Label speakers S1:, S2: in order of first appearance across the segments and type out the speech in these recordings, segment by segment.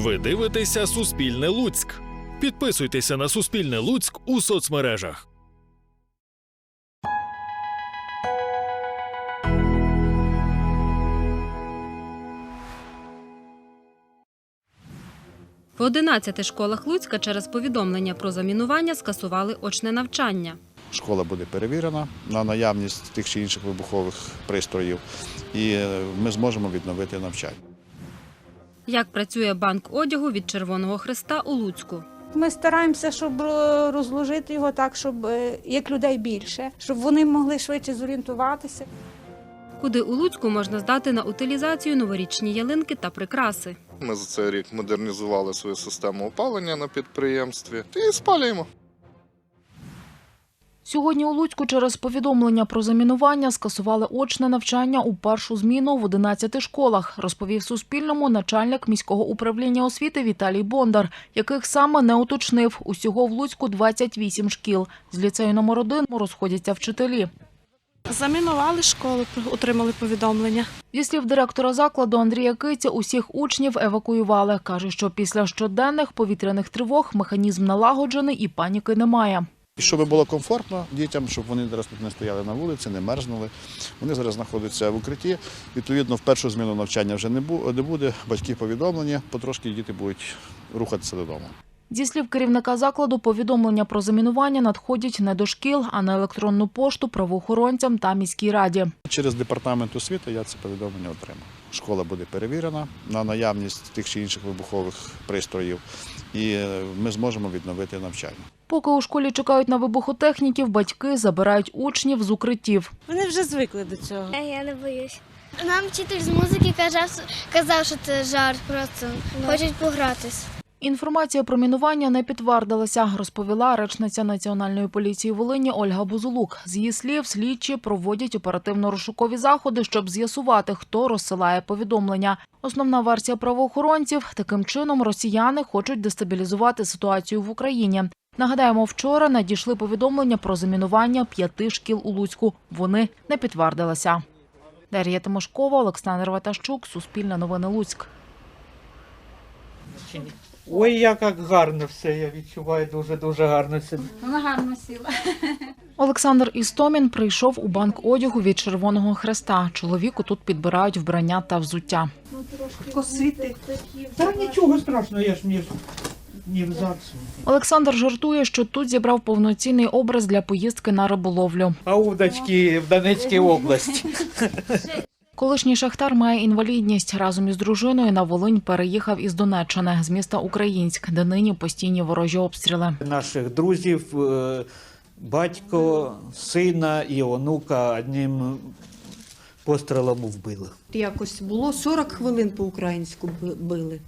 S1: Ви дивитеся Суспільне Луцьк. Підписуйтеся на Суспільне Луцьк у соцмережах.
S2: В 11 школах Луцька через повідомлення про замінування скасували очне навчання.
S3: Школа буде перевірена на наявність тих чи інших вибухових пристроїв, і ми зможемо відновити навчання.
S2: Як працює банк одягу від Червоного Христа у Луцьку?
S4: Ми стараємося, щоб е, розложити його так, щоб е, як людей більше, щоб вони могли швидше зорієнтуватися.
S2: Куди у Луцьку можна здати на утилізацію новорічні ялинки та прикраси.
S5: Ми за цей рік модернізували свою систему опалення на підприємстві і спалюємо.
S6: Сьогодні у Луцьку через повідомлення про замінування скасували очне навчання у першу зміну в 11 школах, розповів Суспільному начальник міського управління освіти Віталій Бондар, яких саме не уточнив. Усього в Луцьку 28 шкіл. З ліцею номер 1 розходяться вчителі.
S7: Замінували школу, отримали повідомлення.
S6: Зі слів директора закладу Андрія Киця, усіх учнів евакуювали. Каже, що після щоденних повітряних тривог механізм налагоджений і паніки немає.
S3: І щоб було комфортно дітям, щоб вони зараз тут не стояли на вулиці, не мерзнули. Вони зараз знаходяться в укритті. Відповідно, в першу зміну навчання вже не буде. Батьки повідомлені, потрошки діти будуть рухатися додому.
S6: Зі слів керівника закладу, повідомлення про замінування надходять не до шкіл, а на електронну пошту правоохоронцям та міській раді.
S3: Через департамент освіти я це повідомлення отримав. Школа буде перевірена на наявність тих чи інших вибухових пристроїв, і е, ми зможемо відновити навчання.
S6: Поки у школі чекають на вибухотехніків, батьки забирають учнів з укриттів.
S7: Вони вже звикли до цього.
S8: Е, Я не боюсь. Нам вчитель з музики казав, казав, що це жарт, просто хочуть погратись.
S6: Інформація про мінування не підтвердилася, розповіла речниця Національної поліції Волині Ольга Бузулук. З її слів, слідчі проводять оперативно-розшукові заходи, щоб з'ясувати, хто розсилає повідомлення. Основна версія правоохоронців – таким чином росіяни хочуть дестабілізувати ситуацію в Україні. Нагадаємо, вчора надійшли повідомлення про замінування п'яти шкіл у Луцьку. Вони не підтвердилися. Дар'я Тимошкова, Олександр Ватащук, Суспільне новини Луцьк.
S9: Ой, як як гарно все, я відчуваю дуже-дуже гарно себе.
S6: Олександр Істомін прийшов у банк одягу від Червоного Хреста. Чоловіку тут підбирають вбрання та взуття.
S9: Косити. Та нічого страшного, я ж ні, ні в ЗАГСу.
S6: Олександр жартує, що тут зібрав повноцінний образ для поїздки на риболовлю.
S9: А удочки в Донецькій області.
S6: Колишній шахтар має інвалідність. Разом із дружиною на Волинь переїхав із Донеччини з міста Українськ, де нині постійні ворожі обстріли.
S9: Наших друзів, е, батько, сина і онука одним пострілом вбили.
S10: Якось було 40 хвилин по-українську били.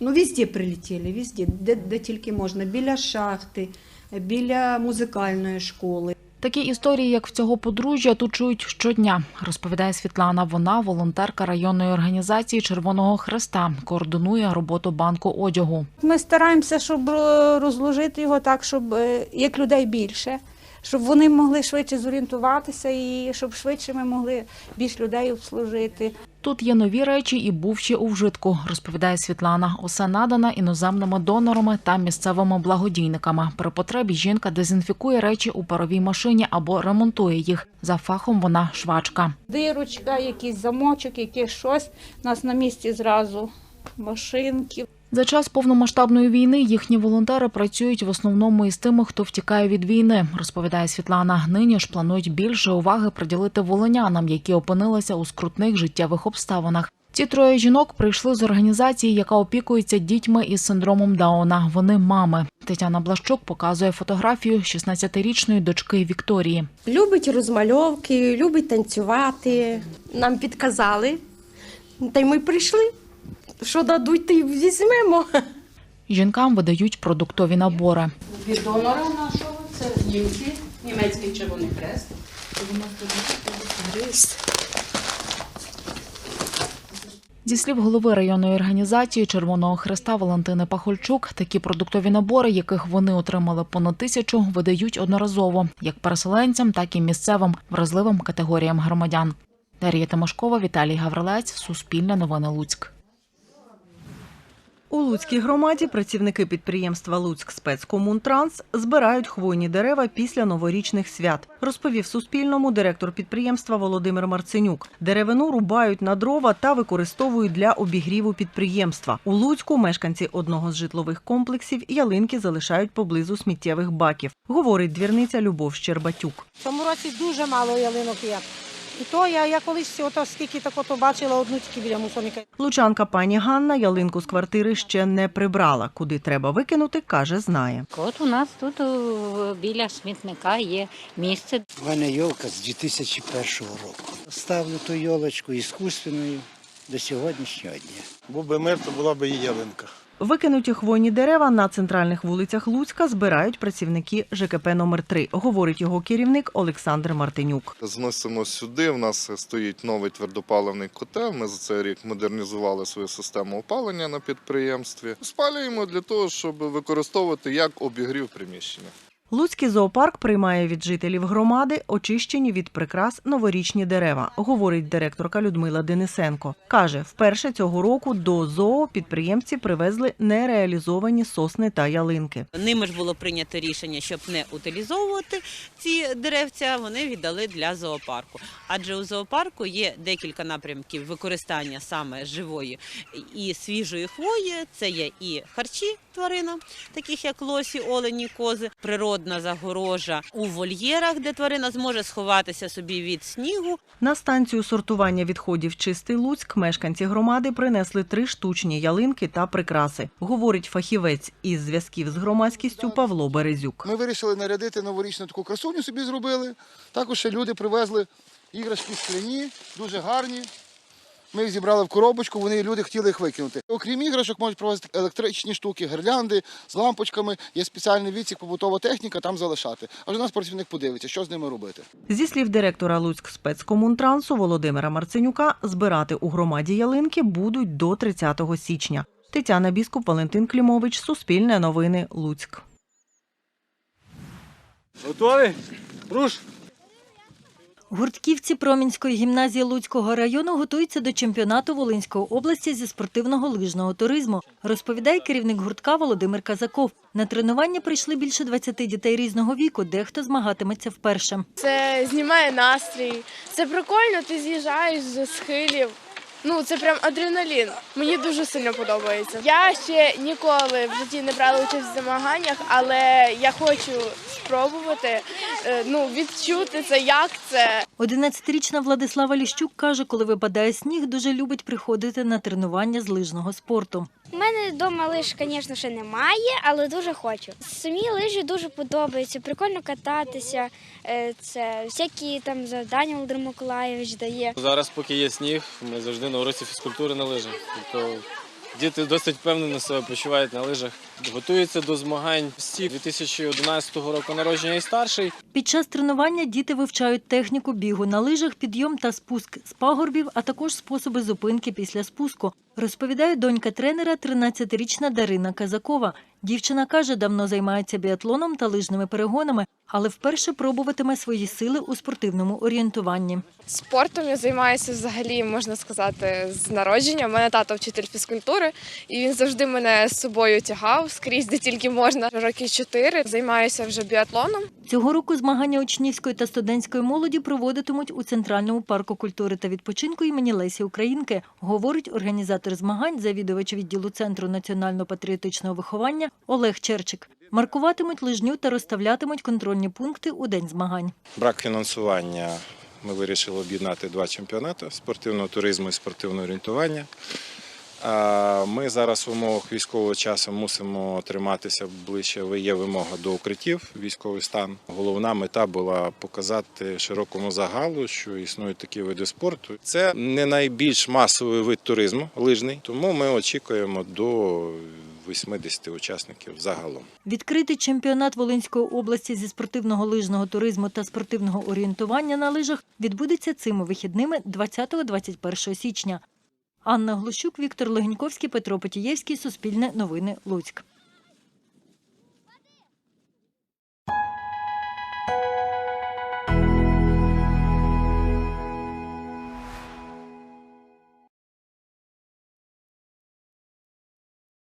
S10: Ну, везде прилетіли, везде, де, де тільки можна. Біля шахти, біля музикальної школи.
S6: Такі історії, як в цього подружжя, тут чують щодня, розповідає Світлана. Вона волонтерка районної організації Червоного Хреста, координує роботу банку одягу.
S4: Ми стараємося, щоб е, розложити його так, щоб е, як людей більше, щоб вони могли швидше зорієнтуватися і щоб швидше ми могли більш людей обслужити.
S6: Тут є нові речі і бувші у вжитку, розповідає Світлана. Усе надано іноземними донорами та місцевими благодійниками. При потребі жінка дезінфікує речі у паровій машині або ремонтує їх. За фахом вона швачка.
S4: Дирочка, якийсь замочок, якесь щось. У нас на місці зразу машинки.
S6: За час повномасштабної війни їхні волонтери працюють в основному із тими, хто втікає від війни, розповідає Світлана. Нині ж планують більше уваги приділити волинянам, які опинилися у скрутних життєвих обставинах. Ці троє жінок прийшли з організації, яка опікується дітьми із синдромом Дауна. Вони мами. Тетяна Блащук показує фотографію 16-річної дочки Вікторії.
S11: Любить розмальовки, любить танцювати. Нам підказали, та й ми прийшли. Що дадуть, й візьмемо.
S6: Жінкам видають продуктові набори.
S10: Від донора нашого це німці, німецький червоний хрест.
S6: Зі слів голови районної організації Червоного Хреста Валентини Пахольчук, такі продуктові набори, яких вони отримали понад тисячу, видають одноразово як переселенцям, так і місцевим вразливим категоріям громадян. Дар'я Тимошкова, Віталій Гаврилець, Суспільне новини Луцьк.
S12: У Луцькій громаді працівники підприємства Луцьк спецкомунтранс збирають хвойні дерева після новорічних свят. Розповів Суспільному директор підприємства Володимир Марценюк. Деревину рубають на дрова та використовують для обігріву підприємства. У Луцьку мешканці одного з житлових комплексів ялинки залишають поблизу сміттєвих баків, говорить двірниця Любов Щербатюк.
S13: Цьому році дуже мало ялинок є. І то я, я колись ото скільки так ото бачила одну тільки біля мусорника.
S12: Лучанка пані Ганна ялинку з квартири ще не прибрала. Куди треба викинути, каже, знає.
S14: От у нас тут о, біля смітника є місце.
S15: У мене йолка з 2001 року. Ставлю ту йолочку іскусственною до сьогоднішнього дня.
S16: Був би мир, то була б і ялинка.
S12: Викинуті хвойні дерева на центральних вулицях Луцька збирають працівники ЖКП номер 3 говорить його керівник Олександр Мартинюк.
S5: Зносимо сюди. В нас стоїть новий твердопаливний котел. Ми за цей рік модернізували свою систему опалення на підприємстві. Спалюємо для того, щоб використовувати як обігрів приміщення.
S12: Луцький зоопарк приймає від жителів громади очищені від прикрас новорічні дерева, говорить директорка Людмила Денисенко. Каже, вперше цього року до зоо підприємці привезли нереалізовані сосни та ялинки.
S17: Ними ж було прийнято рішення, щоб не утилізовувати ці деревця, вони віддали для зоопарку. Адже у зоопарку є декілька напрямків використання саме живої і свіжої хвої. Це є і харчі тваринам, таких як лосі, олені, кози, природна загорожа у вольєрах, де тварина зможе сховатися собі від снігу.
S12: На станцію сортування відходів Чистий Луцьк мешканці громади принесли три штучні ялинки та прикраси, говорить фахівець із зв'язків з громадськістю Павло Березюк.
S18: Ми вирішили нарядити новорічну таку красуню собі зробили. Також ще люди привезли іграшки скляні, дуже гарні. Ми їх зібрали в коробочку, вони люди хотіли їх викинути. Окрім іграшок, можуть привезти електричні штуки, гирлянди з лампочками. Є спеціальний відсік, побутова техніка, там залишати. А вже нас працівник подивиться, що з ними робити.
S12: Зі слів директора Луцьк спецкомунтрансу Володимира Марценюка, збирати у громаді ялинки будуть до 30 січня. Тетяна Біскуп, Валентин Клімович, Суспільне новини, Луцьк.
S16: Готові? Руш!
S19: Гуртківці Промінської гімназії Луцького району готуються до чемпіонату Волинської області зі спортивного лижного туризму, розповідає керівник гуртка Володимир Казаков. На тренування прийшли більше 20 дітей різного віку, дехто змагатиметься вперше.
S20: Це знімає настрій. Це прикольно, ти з'їжджаєш з схилів. Ну, це прям адреналін. Мені дуже сильно подобається. Я ще ніколи в житті не брала участь в змаганнях, але я хочу спробувати е, ну, відчути це, як це.
S19: 11-річна Владислава Ліщук каже, коли випадає сніг, дуже любить приходити на тренування з лижного спорту.
S8: У мене вдома лиж, звісно, ще немає, але дуже хочу. Самі лижі дуже подобаються, прикольно кататися. Е, Це всякі там завдання Володимир Миколаївич дає.
S21: Зараз, поки є сніг, ми завжди на уроці фізкультури на лижах. Тобто діти досить впевнено себе почувають на лижах, готуються до змагань всі 2011 року народження і старший.
S19: Під час тренування діти вивчають техніку бігу на лижах, підйом та спуск з пагорбів, а також способи зупинки після спуску. Розповідає донька тренера, 13-річна Дарина Казакова. Дівчина каже, давно займається біатлоном та лижними перегонами, але вперше пробуватиме свої сили у спортивному орієнтуванні.
S20: Спортом я займаюся взагалі, можна сказати, з народження. У мене тато вчитель фізкультури, і він завжди мене з собою тягав скрізь, де тільки можна. Роки чотири займаюся вже біатлоном.
S19: Цього року змагання учнівської та студентської молоді проводитимуть у Центральному парку культури та відпочинку імені Лесі Українки, говорить організатор змагань, завідувач відділу Центру національно-патріотичного виховання Олег Черчик. Маркуватимуть лижню та розставлятимуть контрольні пункти у день змагань.
S22: Брак фінансування. Ми вирішили об'єднати два чемпіонати спортивного туризму і спортивного орієнтування. Ми зараз в умовах військового часу мусимо триматися ближче. Є вимога до укриттів, військовий стан. Головна мета була показати широкому загалу, що існують такі види спорту. Це не найбільш масовий вид туризму лижний, тому ми очікуємо до 80 учасників загалом.
S19: Відкритий чемпіонат Волинської області зі спортивного лижного туризму та спортивного орієнтування на лижах відбудеться цими вихідними 20-21 січня. Анна Глущук, Віктор Легеньковський, Петро Потієвський, Суспільне новини, Луцьк.